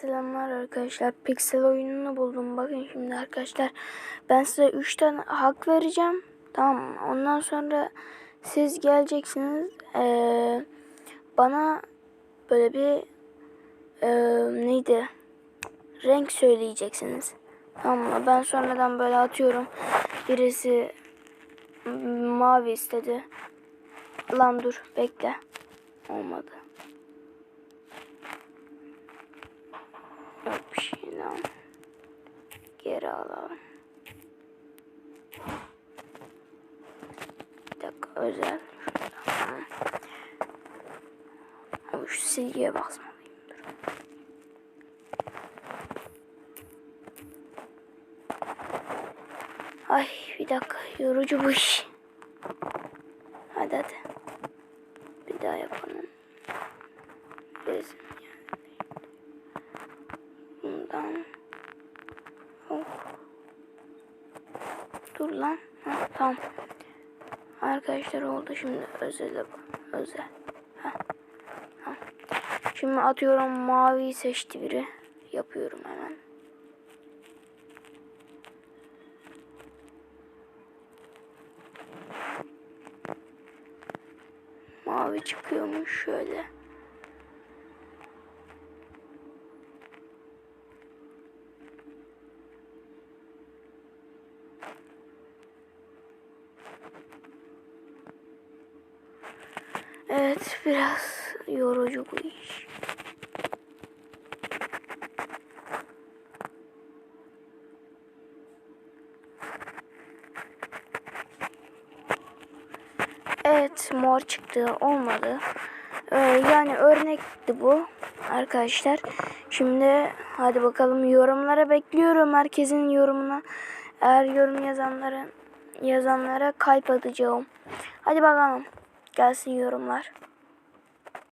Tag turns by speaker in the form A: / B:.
A: Selamlar arkadaşlar. Pixel oyununu buldum. Bakın şimdi arkadaşlar. Ben size 3 tane hak vereceğim. Tamam? Ondan sonra siz geleceksiniz. Ee, bana böyle bir ee, neydi? Renk söyleyeceksiniz. Tamam mı? Ben sonradan böyle atıyorum. Birisi mavi istedi. Lan dur bekle. Olmadı. Yok bir şey lan. Geri alalım. Bir dakika özel. Şuradan. Ama şu silgiye basmalıyım. Dur. Ay bir dakika yorucu bu iş. Hadi hadi. Bir daha yapalım. Yani. Bundan. Oh. Dur lan. Ha, tamam. Arkadaşlar oldu şimdi özel özel. Ha. Ha. Şimdi atıyorum mavi seçti biri. Yapıyorum hemen. Mavi çıkıyormuş şöyle. Evet biraz yorucu bu iş. Evet mor çıktı olmadı. Ee, yani örnekti bu arkadaşlar. Şimdi hadi bakalım yorumlara bekliyorum herkesin yorumuna. Eğer yorum yazanların yazanlara kalp atacağım. Hadi bakalım gelsin yorumlar.